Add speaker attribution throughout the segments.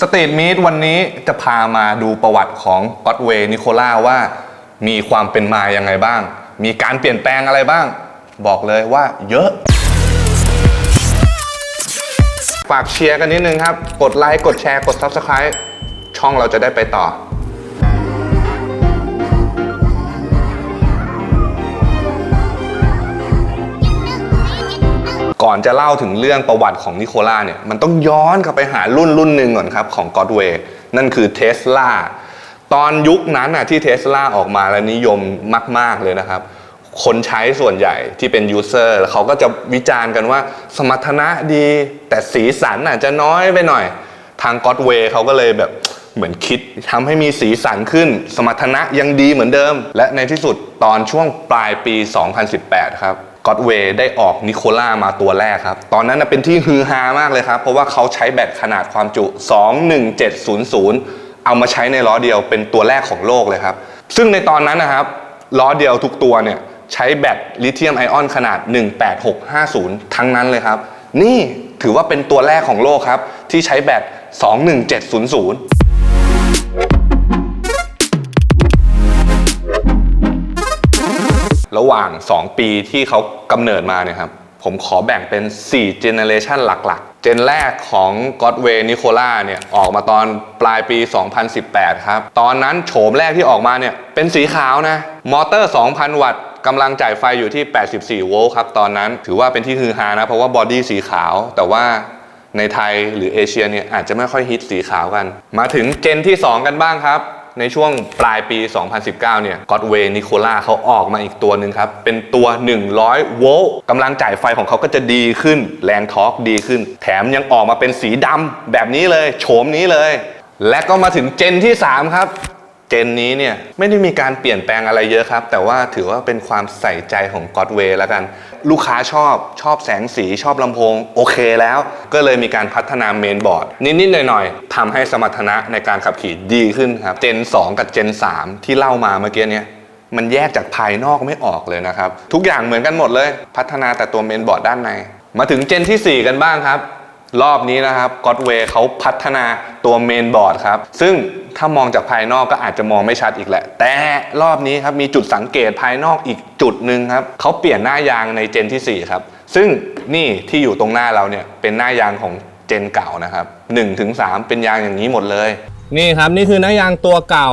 Speaker 1: สตรีทมีดวันนี้จะพามาดูประวัติของก็อตเวย์นิโคล่าว่า มีความเป็นมายังไงบ้าง มีการเปลี่ยนแปลงอะไรบ้าง บอกเลยว่าเยอะ ฝากเชียร์กันนิดนึงครับ กดไลค์ กดแชร์ กด Subscribe ช่องเราจะได้ไปต่อ ก่อนจะเล่าถึงเรื่องประวัติของนิโคล่าเนี่ยมันต้องย้อนกลับไปหารุ่นรุ่นหนึ่งก่อนครับของ Godway นั่นคือเทสลาตอนยุคนั้นน่ะที่เทสลาออกมาและนิยมมาก ๆ เลยนะครับ คนใช้ส่วนใหญ่ที่เป็นยูเซอร์เขาก็จะวิจารณ์กันว่า สมรรถนะดี แต่สีสันอาจจะน้อยไปหน่อย ทาง Godway เขาก็เลยแบบเหมือนคิดทำให้มีสีสันขึ้น สมรรถนะยังดีเหมือนเดิม และในที่สุดตอนช่วงปลายปี 2018 ครับ ก็อตเวย์ได้ออกนิโคล่ามาตัวแรกครับ ตอนนั้นเป็นที่ฮือฮามากเลยครับ เพราะว่าเขาใช้แบตขนาดความจุ 21700 เอามาใช้ในล้อเดียวเป็นตัวแรกของโลกเลยครับ ซึ่งในตอนนั้นนะครับล้อเดียวทุกตัวเนี่ยใช้แบตลิเธียมไอออนขนาด 18650 ทั้งนั้นเลยครับ นี่ถือว่าเป็นตัวแรกของโลกครับ ที่ใช้แบต 21700 ระหว่าง 2 ปีที่เขากำเนิดมาเนี่ยครับ ผมขอแบ่งเป็น4เจเนเรชันหลักๆ เจนแรกของ Godway Nicola เนี่ยออกมาตอนปลายปี 2018 ครับ ตอนนั้นโฉมแรกที่ออกมาเนี่ยเป็นสีขาวนะ มอเตอร์ 2,000 วัตต์กำลังจ่ายไฟอยู่ที่ 84 โวลต์ครับ ตอนนั้นถือว่าเป็นที่ฮือฮานะ เพราะว่าบอดี้สีขาว แต่ว่าในไทยหรือเอเชียเนี่ยอาจจะไม่ค่อยฮิตสีขาวกัน มาถึงเจนที่ 2 กันบ้างครับ ในช่วงปลายปี 2019 เนี่ยก็อดเวนิโคล่าเขาออกมาอีกตัวหนึ่งครับ เป็นตัว 100 โวลต์กำลังจ่ายไฟของเขาก็จะดีขึ้น แรงทอร์กดีขึ้น แถมยังออกมาเป็นสีดำแบบนี้เลย โฉมนี้เลย และก็มาถึงเจนที่ 3 ครับ เจนนี้เนี่ยไม่ได้มีการเปลี่ยนแปลงอะไรเยอะครับ แต่ว่าถือว่าเป็นความใส่ใจของ Godway แล้วกัน ลูกค้าชอบชอบแสงสีชอบลำโพง โอเคแล้ว ก็เลยมีการพัฒนาเมนบอร์ด นิด ๆ หน่อย ๆทำให้สมรรถนะในการขับขี่ดีขึ้นครับ เจน 2 กับเจน 3 ที่เล่ามาเมื่อกี้เนี่ยมันแยกจากภายนอกไม่ออกเลยนะครับ ทุกอย่างเหมือนกันหมดเลย พัฒนาแต่ตัวเมนบอร์ดด้านใน มาถึงเจนที่ 4 กันบ้างครับ รอบนี้นะครับ Godway เขาพัฒนาตัวเมนบอร์ดครับ ซึ่งถ้ามองจากภายนอกก็อาจจะมองไม่ชัดอีกแหละ แต่รอบนี้ครับมีจุดสังเกตภายนอกอีกจุดหนึ่งครับเขาเปลี่ยนหน้ายางในเจนทีสี่4 ครับ ซึ่งนี่ที่อยู่ตรงหน้าเราเนี่ยเป็นหน้ายางของเจนเก่านะครับ1ถึง3เป็นยางอย่างนี้หมดเลย
Speaker 2: นี่ครับนี่คือหน้ายางตัวเก่า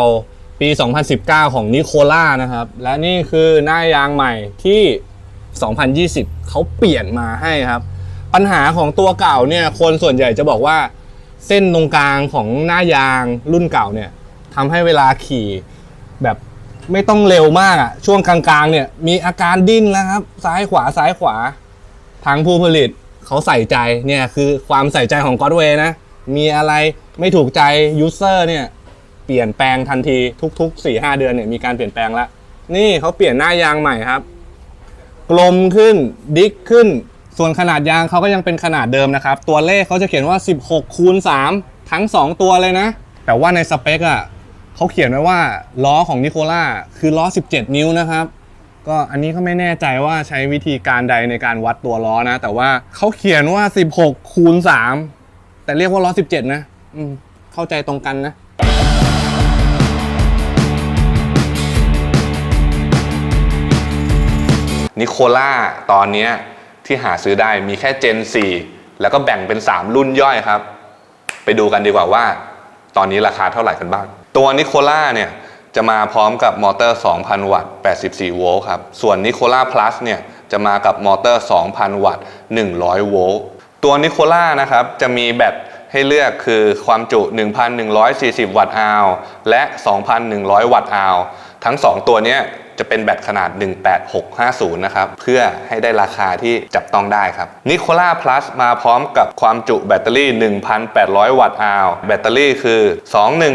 Speaker 2: ปี 2019 ของนิโคล่านะครับ และนี่คือหน้ายางใหม่ที่ 2020 เขาเปลี่ยนมาให้ครับ ปัญหาของตัวเก่าเนี่ยคนส่วนใหญ่จะบอกว่าเส้นตรงกลางของหน้ายางรุ่นเก่าเนี่ยทำให้เวลาขี่แบบไม่ต้องเร็วมากอะช่วงกลางๆเนี่ยมีอาการดิ้นแล้วครับ ซ้ายขวาซ้ายขวา ทางผู้ผลิตเขาใส่ใจเนี่ยคือความใส่ใจของ Godway นะ มีอะไรไม่ถูกใจยูเซอร์เนี่ยเปลี่ยนแปลงทันทีทุก ๆ 4-5 เดือนเนี่ยมีการเปลี่ยนแปลงแล้ว นี่เขาเปลี่ยนหน้ายางใหม่ครับ กลมขึ้นดิกขึ้น ส่วนขนาดยางเขาก็ยังเป็นขนาดเดิมนะครับ ตัวเลขเขาจะเขียนว่า 16คูณ3ทั้ง 2 ตัวเลยนะ แต่ว่าในสเปคอะเขาเขียนไว้ว่าล้อของนิโคล่าคือล้อ 17 นิ้วนะครับ ก็อันนี้ก็ไม่แน่ใจว่าใช้วิธีการใดในการวัดตัวล้อนะ แต่ว่าเขาเขียนว่า 16คูณ3แต่เรียกว่าล้อ 17 นะอืมเข้าใจตรงกันนะ
Speaker 1: นิโคล่าตอนเนี้ย ที่หาซื้อได้มีแค่เจน4แล้วก็แบ่งเป็น 3 รุ่นย่อยครับ ไปดูกันดีกว่าว่า ตอนนี้ราคาเท่าไหร่กันบ้าง ตัวนิโคล่าเนี่ยจะมาพร้อมกับมอเตอร์ 2,000 วัตต์ 84 โวลต์ครับ ส่วนนิโคล่า plus เนี่ยจะมากับมอเตอร์ 2,000 วัตต์ 100 โวลต์ ตัวนิโคล่านะครับจะมีแบตให้เลือกคือความจุ 1,140 วัตต์อาวและ 2,100 วัตต์อาวทั้ง 2 ตัวเนี้ย จะเป็นแบตขนาด 18650 นะครับ เพื่อให้ได้ราคาที่จับต้องได้ครับนิโคล่า plus มาพร้อมกับความจุแบตเตอรี่ 1,800 วัตต์อาวแบตเตอรี่คือ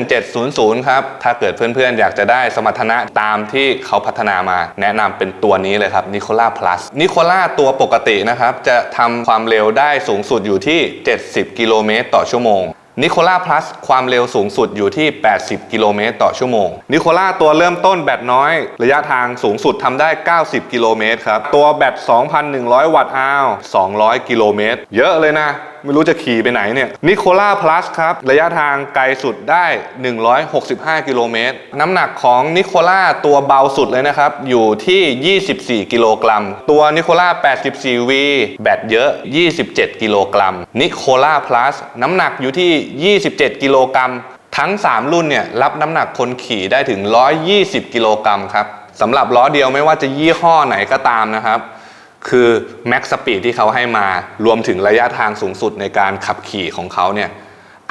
Speaker 1: 21700 ครับ ถ้าเกิดเพื่อนๆ อยากจะได้สมรรถนะตามที่เขาพัฒนามาแนะนำเป็นตัวนี้เลยครับนิโคล่า plus นิโคล่าตัวปกตินะครับ จะทำความเร็วได้สูงสุดอยู่ที่ 70 กิโลเมตรต่อชั่วโมง นิโคล่าพลัสความเร็วสูงสุดอยู่ที่ 80 กิโลเมตรต่อชั่วโมง นิโคล่าตัวเริ่มต้นแบตน้อย ระยะทางสูงสุดทำได้ 90 กิโลเมตรครับ ตัวแบต 2,100 วัตต์อาว200 กิโลเมตร เยอะเลยนะ ไม่รู้จะขี่ไปไหนเนี่ยนิโคล่าพลัสครับ ระยะทางไกลสุดได้ 165 กิโลเมตร น้ำหนักของนิโคล่าตัวเบาสุดเลยนะครับ อยู่ที่ 24 กิโลกรัม ตัวนิโคล่า 84V แบตเยอะ 27 กิโลกรัมนิโคล่าพลัสน้ำหนักอยู่ที่ 27 กิโลกรัมทั้ง 3 รุ่นเนี่ยรับน้ำหนักคนขี่ได้ถึง 120 กิโลกรัมครับสำหรับล้อเดียวไม่ว่าจะยี่ห้อไหนก็ตามนะครับ คือแม็กสปีดที่เขาให้มารวมถึงระยะทางสูงสุดในการขับขี่ของเขาเนี่ย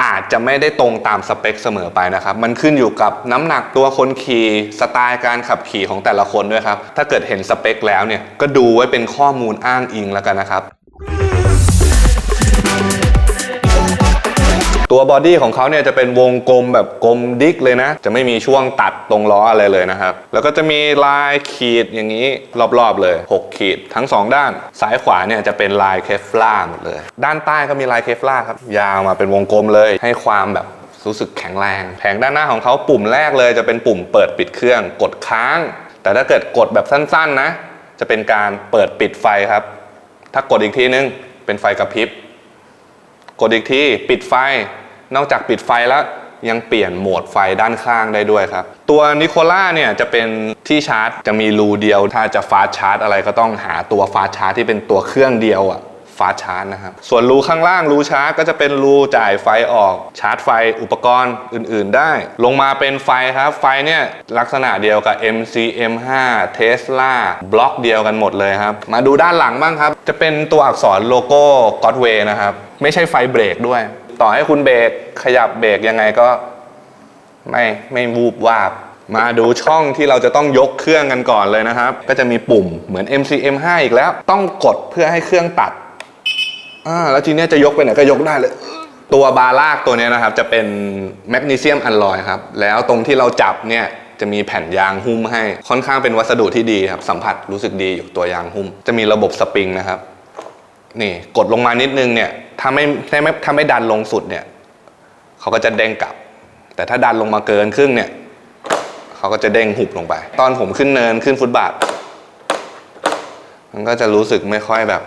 Speaker 1: อาจจะไม่ได้ตรงตามสเปคเสมอไปนะครับ มันขึ้นอยู่กับน้ำหนักตัวคนขี่สไตล์การขับขี่ของแต่ละคนด้วยครับ ถ้าเกิดเห็นสเปคแล้วเนี่ยก็ดูไว้เป็นข้อมูลอ้างอิงแล้วกันนะครับ ตัวบอดี้ของเขาเนี่ยจะเป็นวงกลมแบบกลมดิกเลยนะ จะไม่มีช่วงตัดตรงล้ออะไรเลยนะครับ แล้วก็จะมีลายขีดอย่างนี้รอบๆเลย 6 ขีดทั้ง 2 ด้าน ซ้ายขวาเนี่ยจะเป็นลายเคฟล่าหมดเลย ด้านใต้ก็มีลายเคฟล่าครับ ยาวมาเป็นวงกลมเลย ให้ความแบบรู้สึกแข็งแรง แผงด้านหน้าของเขาปุ่มแรกเลย จะเป็นปุ่มเปิดปิดเครื่อง กดค้าง แต่ถ้าเกิดกดแบบสั้นๆนะ จะเป็นการเปิดปิดไฟครับ ถ้ากดอีกทีนึงเป็นไฟกระพริบ กดอีกทีปิดไฟ นอกจากปิดไฟแล้วยังเปลี่ยนโหมดไฟด้านข้างได้ด้วยครับ ตัวนิโคล่าเนี่ยจะเป็นที่ชาร์จจะมีรูเดียว ถ้าจะฟาสชาร์จอะไรก็ต้องหาตัวฟาสชาร์จที่เป็นตัวเครื่องเดียวอะฟาสชาร์จนะครับ ส่วนรูข้างล่างรูชาร์จก็จะเป็นรูจ่ายไฟออกชาร์จไฟอุปกรณ์อื่น ๆ ได้ ลงมาเป็นไฟครับ ไฟเนี่ยลักษณะเดียวกับ MCM5 Tesla บล็อกเดียวกันหมดเลยครับ มาดูด้านหลังบ้างครับ จะเป็นตัวอักษรโลโก้ Godway นะครับ ไม่ใช่ไฟเบรกด้วยต่อให้คุณเบรกขยับเบรกยังไงก็ ไม่ไม่วูบวาบ มาดูช่องที่เราจะต้องยกเครื่องกันก่อนเลยนะครับ ก็จะมีปุ่มเหมือน MCM5 อีกแล้ว ต้องกดเพื่อให้เครื่องตัดอ่าแล้วทีเนี้ยจะยกไปไหนก็ยกได้เลยตัวบาร์ลากตัวนี้นะครับจะเป็นแมกนีเซียมอัลลอยครับ แล้วตรงที่เราจับเนี่ยจะมีแผ่นยางหุ้มให้ค่อนข้างเป็นวัสดุที่ดีครับ สัมผัสรู้สึกดีอยู่ตัวยางหุ้ม จะมีระบบสปริงนะครับ นี่กดลงมานิดนึงเนี่ยถ้าไม่ถ้าไม่ถ้าไม่ดันลงสุดเนี่ยเขาก็จะเด้งกลับ แต่ถ้าดันลงมาเกินครึ่งเนี่ยเขาก็จะเด้งหุบลงไป ตอนผมขึ้นเนินขึ้นฟุตบาท มันก็จะรู้สึกไม่ค่อยแบบ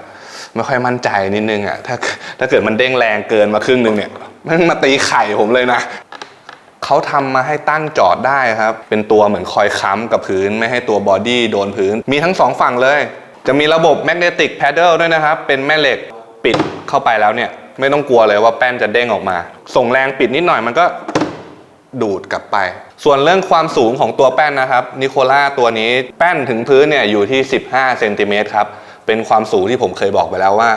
Speaker 1: ไม่ค่อยมั่นใจนิดนึงอะ่ะถ้าถ้าเกิดมันเด้งแรงเกินมาครึ่งนึงเนี่ยมันมาตีไข่ผมเลยนะเขาทำมาให้ตั้งจอดได้ครับ เป็นตัวเหมือนคอยค้ำกับพื้น ไม่ให้ตัวบอดี้โดนพื้น มีทั้งสองฝั่งเลย จะมีระบบ magnetic paddle ด้วยนะครับ เป็นแม่เหล็กปิดเข้าไปแล้วเนี่ย ไม่ต้องกลัวเลยว่าแป้นจะเด้งออกมา ส่งแรงปิดนิดหน่อยมันก็ดูดกลับไป ส่วนเรื่องความสูงของตัวแป้นนะครับนิโคล่าตัวนี้แป้นถึงพื้นเนี่ยอยู่ที่ 15เซนติเมตรครับ เป็นความสูงที่ผมเคยบอกไปแล้วว่า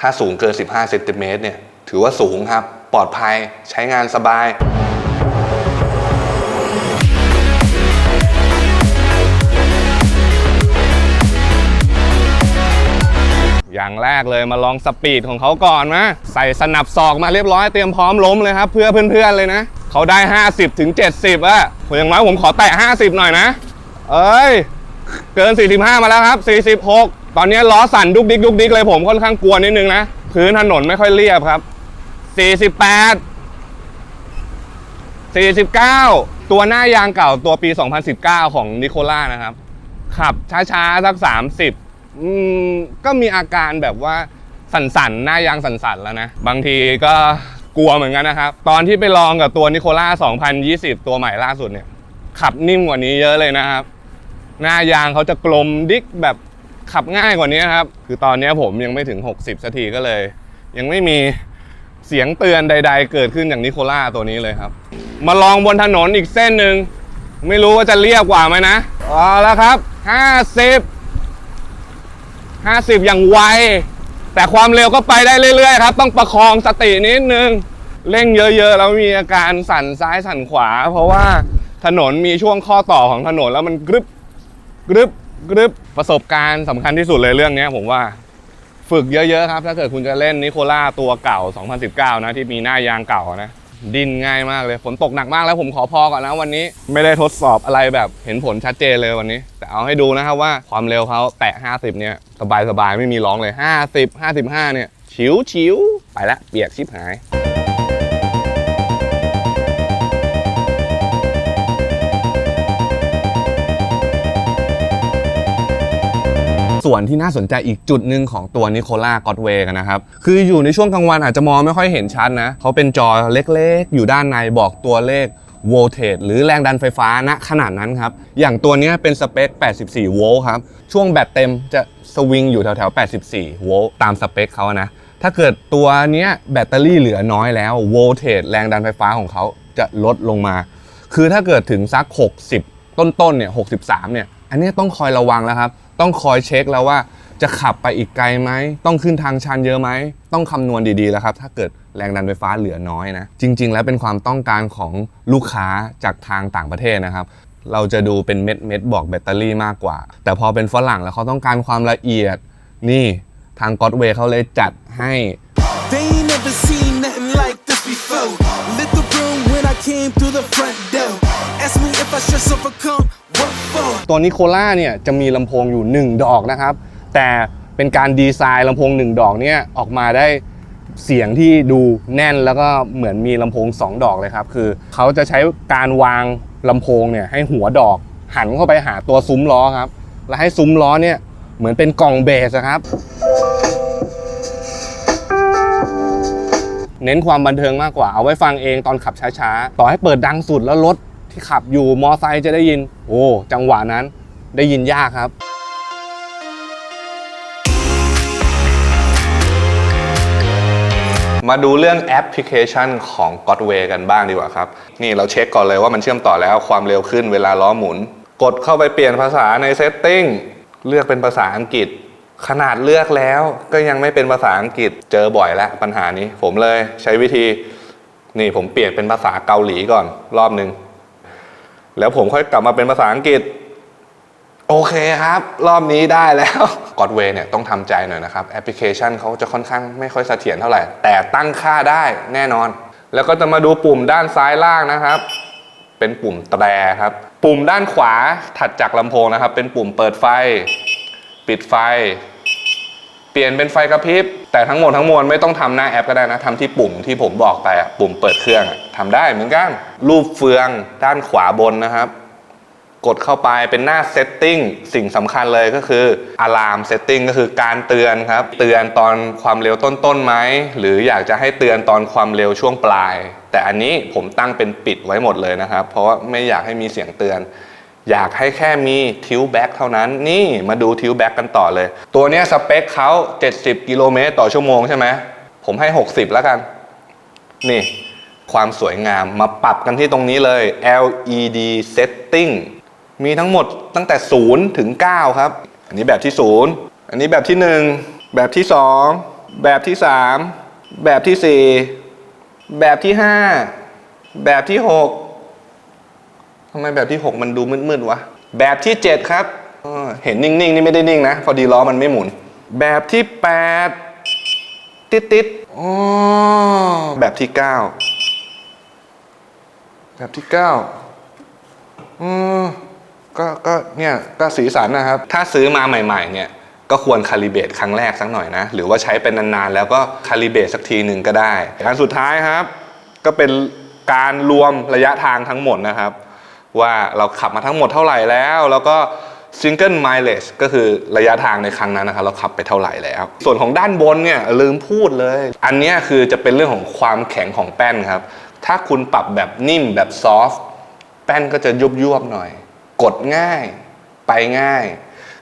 Speaker 1: ถ้าสูงเกิน 15เซนติเมตรเนี่ยถือว่าสูงครับ ปลอดภัยใช้งานสบาย อย่างแรกเลยมาลองสปีดของเขาก่อนนะใส่สนับศอกมาเรียบร้อยเตรียมพร้อมล้มเลยครับ เพื่อเพื่อนๆเลยนะ เขาได้ 50ถึง70อะผมอย่างน้อยผมขอแตะ50 หน่อยนะ เอ้ย เกิน 45 มาแล้วครับ 46 ตอนนี้ล้อสั่นดุกดิกดุกดิกเลยผมค่อนข้างกลัวนิดนึงนะ พื้นถนนไม่ค่อยเรียบครับ 48 49 ตัวหน้ายางเก่าตัวปี 2019 ของนิโคล่านะครับขับช้าๆสัก 30 อืมก็มีอาการแบบว่าสั่นๆ หน้ายางสั่นๆ แล้วนะ บางทีก็กลัวเหมือนกันนะครับ ตอนที่ไปลองกับตัวนิโคล่า2020 ตัวใหม่ล่าสุดเนี่ย ขับนิ่มกว่านี้เยอะเลยนะครับ หน้ายางเขาจะกลมดิกแบบขับง่ายกว่านี้ครับ คือตอนนี้ผมยังไม่ถึง 60สักทีก็เลย ยังไม่มีเสียงเตือนใด ๆ เกิดขึ้นอย่างนิโคล่าตัวนี้เลยครับ มาลองบนถนนอีกเส้นหนึ่งไม่รู้ว่าจะเรียบกว่าไหมนะเอาแล้วครับ 50 50 อย่างไว แต่ความเร็วก็ไปได้เรื่อยๆครับ ต้องประคองสตินิดนึง เร่งเยอะๆ แล้วมีอาการสั่นซ้ายสั่นขวา เพราะว่าถนนมีช่วงข้อต่อของถนนแล้วมันกรึบกรึบกรึบประสบการณ์สำคัญที่สุดเลยเรื่องนี้ผมว่าฝึกเยอะๆครับ ถ้าเกิดคุณจะเล่นนิโคล่าตัวเก่า 2019 นะ ที่มีหน้ายางเก่านะ ดินง่ายมากเลยฝนตกหนักมากแล้วผมขอพอก่อนนะวันนี้ ไม่ได้ทดสอบอะไรแบบเห็นผลชัดเจนเลยวันนี้ เอาให้ดูนะครับว่าความเร็วเขาแตะ 50 เนี่ย สบายๆไม่มีร้องเลย 50 55 เนี่ย ชิวชิวไปละเปียกชิบหายส่
Speaker 2: วนที่น่าสนใจอีกจุดหนึ่งของตัวนิโคล่ากอ d เวกันนะครับ คืออยู่ในช่วงกลางวันอาจจะมองไม่ค่อยเห็นชัดนะ เขาเป็นจอเล็กๆ อยู่ด้านในบอกตัวเลข โวลเทจหรือแรงดันไฟฟ้าณขนาดนั้นครับ อย่างตัวนี้เป็นสเปค 84 โวลต์ครับ ช่วงแบตเต็มจะสวิงอยู่แถวๆ 84 โวลต์ตามสเปคเขานะ ถ้าเกิดตัวนี้แบตเตอรี่เหลือน้อยแล้วโวลเทจแรงดันไฟฟ้าของเขาจะลดลงมา คือถ้าเกิดถึงสัก 60 ต้นๆเนี่ย 63 เนี่ย อันนี้ต้องคอยระวังแล้วครับ ต้องคอยเช็คแล้วว่า จะขับไปอีกไกลไหม ต้องขึ้นทางชันเยอะไหม ต้องคำนวณดีๆแล้วครับ ถ้าเกิดแรงดันไฟฟ้าเหลือน้อยนะ จริง ๆ แล้วเป็นความต้องการของลูกค้าจากทางต่างประเทศนะครับ เราจะดูเป็นเม็ดเม็ดๆบอกแบตเตอรี่มากกว่า แต่พอเป็นฝรั่งแล้วเขาต้องการความละเอียด นี่ทางก็ d เวเขาเลยจัดให้
Speaker 3: They ain't never seen nothing like this before. Lit the room when I came through the front door. Ask me if I should overcome. What for?
Speaker 2: ตัวนิโคล่าเนี่ยจะมีลำโพงอยู่ 1 ดอกนะครับ แต่เป็นการดีไซน์ลำโพง1ดอกเนี่ยออกมาได้เสียงที่ดูแน่นแล้วก็เหมือนมีลำโพง2ดอกเลยครับ คือเขาจะใช้การวางลำโพงเนี่ยให้หัวดอก หันเข้าไปหาตัวซุ้มล้อครับ แล้วให้ซุ้มล้อเนี่ยเหมือนเป็นกล่องเบสครับ เน้นความบันเทิงมากกว่าเอาไว้ฟังเองตอนขับช้าๆ ต่อให้เปิดดังสุดแล้วรถที่ขับอยู่มอไซค์จะได้ยิน โอ้จังหวะนั้นได้ยินยากครับ
Speaker 1: มาดูเรื่องแอปพลิเคชันของ Godway กันบ้างดีกว่าครับ นี่เราเช็คก่อนเลยว่ามันเชื่อมต่อแล้วความเร็วขึ้นเวลาล้อหมุน กดเข้าไปเปลี่ยนภาษาในเซตติ้งเลือกเป็นภาษาอังกฤษ ขนาดเลือกแล้วก็ยังไม่เป็นภาษาอังกฤษเจอบ่อยแล้วปัญหานี้ ผมเลยใช้วิธี นี่ผมเปลี่ยนเป็นภาษาเกาหลีก่อนรอบหนึ่งแล้วผมค่อยกลับมาเป็นภาษาอังกฤษ โอเคครับ รอบนี้ได้แล้ว Godway เนี่ยต้องทำใจหน่อยนะครับ แอปพลิเคชันเขาจะค่อนข้างไม่ค่อยเสถียรเท่าไหร่ แต่ตั้งค่าได้แน่นอน แล้วก็จะมาดูปุ่มด้านซ้ายล่างนะครับ เป็นปุ่มแตรครับ ปุ่มด้านขวาถัดจากลำโพงนะครับ เป็นปุ่มเปิดไฟ ปิดไฟ เปลี่ยนเป็นไฟกระพริบ แต่ทั้งหมดทั้งมวลไม่ต้องทำหน้าแอปก็ได้นะทำที่ปุ่มที่ผมบอกไปอะปุ่มเปิดเครื่องอะทำได้เหมือนกัน รูปเฟืองด้านขวาบนนะครับ กดเข้าไปเป็นหน้าเซตติ้งสิ่งสำคัญเลยก็คือ Alarm Setting ก็คือการเตือนครับ เตือนตอนความเร็วต้นๆไหม หรืออยากจะให้เตือนตอนความเร็วช่วงปลาย แต่อันนี้ผมตั้งเป็นปิดไว้หมดเลยนะครับ เพราะว่าไม่อยากให้มีเสียงเตือน อยากให้แค่มีทิวแบ็กเท่านั้น นี่มาดูทิวแบ็กกันต่อเลย ตัวนี้สเปคเขา70 กิโลเมตรต่อชั่วโมงใช่ไหมผมให้ 60 แล้วกัน นี่ความสวยงามมาปรับกันที่ตรงนี้เลย LED setting มีทั้งหมดตั้งแต่ 0 ถึง 9 ครับ อันนี้แบบที่ 0 อันนี้แบบที่ 1 แบบที่ 2 แบบที่ 3 แบบที่ 4 แบบที่ 5 แบบที่ 6ทำไมแบบที่ 6 มันดูมืดๆวะ แบบที่ 7 ครับ เห็นนิ่งๆ นี่ไม่ได้นิ่งนะ พอดีล้อมันไม่หมุน แบบที่ 8 ติดติดอ๋อแบบที่ 9 แบบที่ 9อืม ก็ก็เนี่ยก็สีสันนะครับ ถ้าซื้อมาใหม่ๆเนี่ยก็ควรคาลิเบตครั้งแรกสักหน่อยนะ หรือว่าใช้เป็นนานๆ แล้วก็คาลิเบตสักทีหนึ่งก็ได้อันสุดท้ายครับ ก็เป็นการรวมระยะทางทั้งหมดนะครับ ว่าเราขับมาทั้งหมดเท่าไหร่แล้ว แล้วก็ single mileage ก็คือระยะทางในครั้งนั้นนะครับ เราขับไปเท่าไหร่แล้ว ส่วนของด้านบนเนี่ยลืมพูดเลย อันนี้คือจะเป็นเรื่องของความแข็งของแป้นครับ ถ้าคุณปรับแบบนิ่มแบบซอฟต์แป้นก็จะยุบยวบหน่อย กดง่ายไปง่าย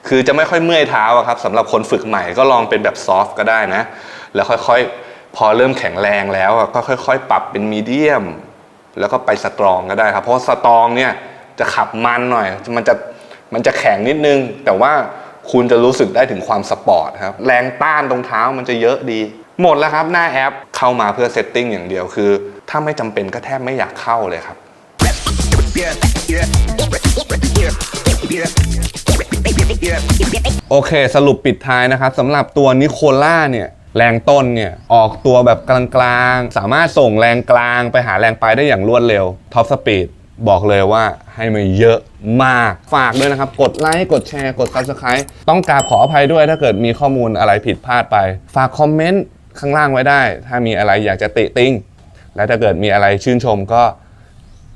Speaker 1: คือจะไม่ค่อยเมื่อยเท้าครับสำหรับคนฝึกใหม่ก็ลองเป็นแบบซอฟต์ก็ได้นะ แล้วค่อยๆ พอเริ่มแข็งแรงแล้วก็ค่อยๆ ปรับเป็นมีเดียม แล้วก็ไปสตรองก็ได้ครับ เพราะสตรองเนี่ยจะขับมันหน่อย มันจะมันจะแข็งนิดนึง แต่ว่าคุณจะรู้สึกได้ถึงความสปอร์ตครับ แรงต้านตรงเท้ามันจะเยอะดี หมดแล้วครับหน้าแอปเข้ามาเพื่อเซตติ้งอย่างเดียวคือ ถ้าไม่จำเป็นก็แทบไม่อยากเข้าเลยครับ โอเค สรุปปิดท้ายนะครับสำหรับตัวนิโคล่าเนี่ยแรงต้นเนี่ยออกตัวแบบกลางๆ สามารถส่งแรงกลางไปหาแรงปลายได้อย่างรวดเร็วท็อปสปีดบอกเลยว่าให้มาเยอะมากฝากด้วยนะครับ กดไลค์กดแชร์กด Subscribe ต้องกราบขออภัยด้วยถ้าเกิดมีข้อมูลอะไรผิดพลาดไป ฝากคอมเมนต์ข้างล่างไว้ได้ ถ้ามีอะไรอยากจะติติงและถ้าเกิดมีอะไรชื่นชมก็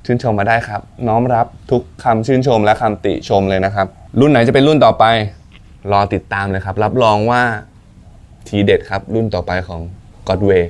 Speaker 1: ชื่นชมมาได้ครับ น้อมรับทุกคำชื่นชมและคำติชมเลยนะครับ รุ่นไหนจะเป็นรุ่นต่อไป รอติดตามเลยครับ รับรองว่าทีเด็ดครับ รุ่นต่อไปของ Godway